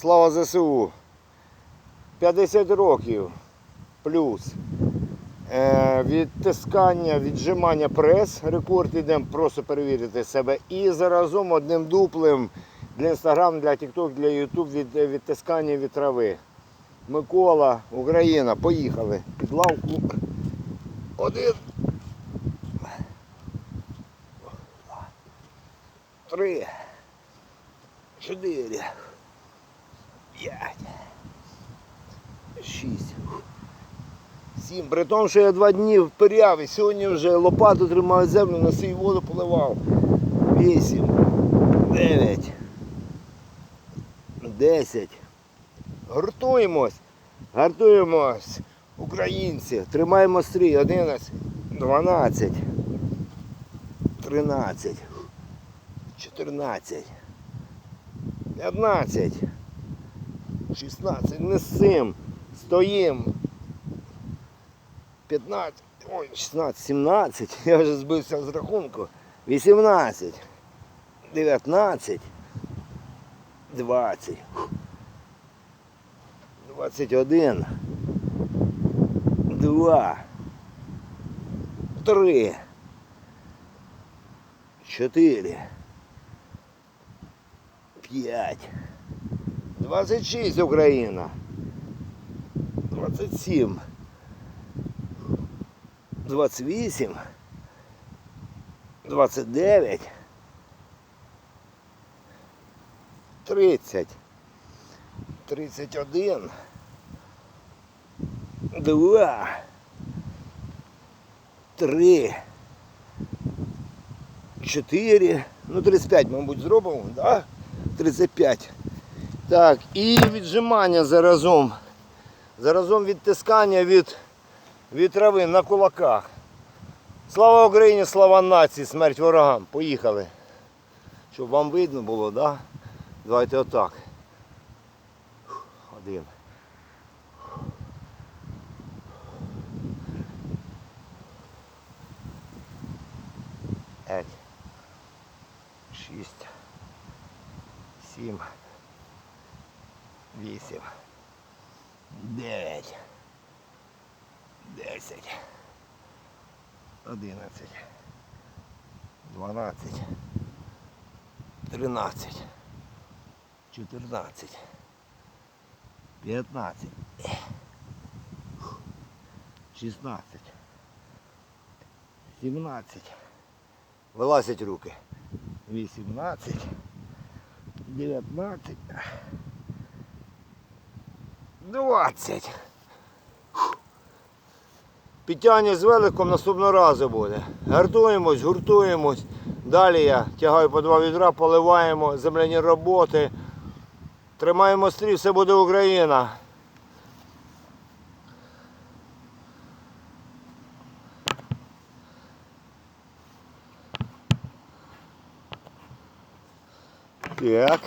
Слава ЗСУ. 50 років плюс. Е, відтискання, віджимання прес, рекорд йдемо просто перевірити себе. І заразом одним дуплем для Інстаграм, для TikTok, для YouTube від, відтискання від трави. Микола, Україна, поїхали. Під лавку. Один. Три. Чотири. П'ять. Шість. Сім. При тому, що я два дні в перяві, сьогодні вже лопату тримав землю, на свій воду поливав. Вісім. Дев'ять. Десять. Гуртуємось. Гартуємось. Українці. Тримаємо стрій. Одинадцять. Дванадцять. Тринадцять. Чотирнадцять. П'ятнадцять. Шістнадцять. Несим. Стоїм. 15, ой, 16, 17, я вже збився з рахунку. 18, 19, 20, 21, 2, 3, 4, 5, 26 Україна, 27, 28, 29, 30, 31, 2, 3, 4, ну 35, мабуть, зробимо, да? 35. Так, і віджимання заразом. Заразом відтискання від від трави на кулаках. Слава Україні, слава нації, смерть ворогам. Поїхали. Щоб вам видно було, да? Давайте отак. Один. П'ять. Шість. Сім. Вісім. Дев'ять. Десять. Одинадцять. Дванадцять. Тринадцять. Чотирнадцять. П'ятнадцять. Шістнадцять. Сімнадцять. Вилазять руки. Вісімнадцять. Дев'ятнадцять. Двадцять. Підтягнення з великом наступного разу буде. Гартуємось, гуртуємось. Далі я тягаю по два відра, поливаємо земляні роботи. Тримаємо стрій, все буде Україна. Так.